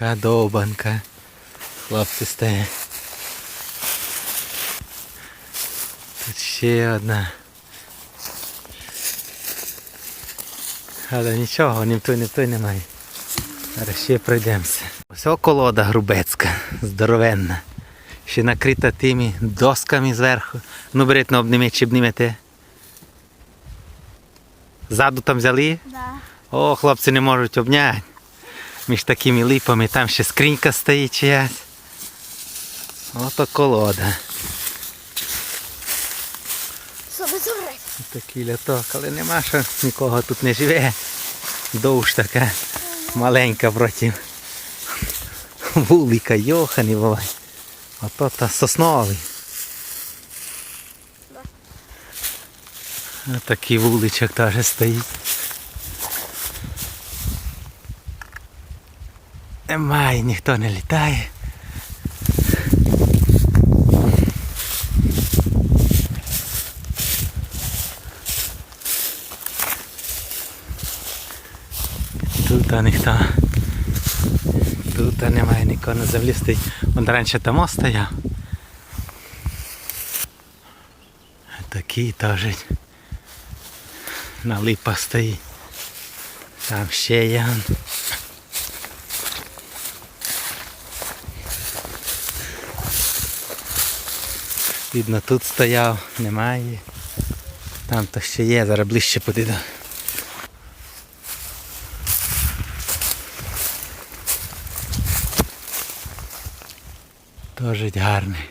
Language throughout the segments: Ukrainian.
Така довбанка. Хлопці стоять. Тут ще одна. Але нічого, ні в той, ні в той немає. Зараз ще пройдемося. Ось колода грубецька, здоровенна. Ще накрита тими досками зверху. Ну беріть на чи обнімете. Ззаду там взяли? Да. О, хлопці не можуть обняти. Між такими липами там ще скринька стоїть чиясь. Ото колода. Такий ляток, але нема що нікого тут не живе. Довж така маленька проти вулика Йохані буває. Ото та сосновий. Такий вуличок теж стоїть. Немає, ніхто не літає. Тут ніхто. Тут немає нікого на землі стоїть. Вон раніше там стояв. Такий теж на липах стоїть. Там ще є. Он. Видно, тут стояв, немає. Там то ще є, зараз ближче подійду. Теж гарний.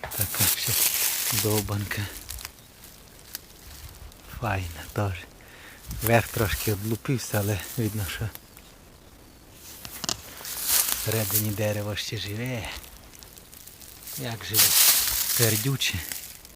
Така ще довбанка. Файна теж. Верх трошки облупився, але видно, що всередині дерево ще живе. Як живе? Сердюче.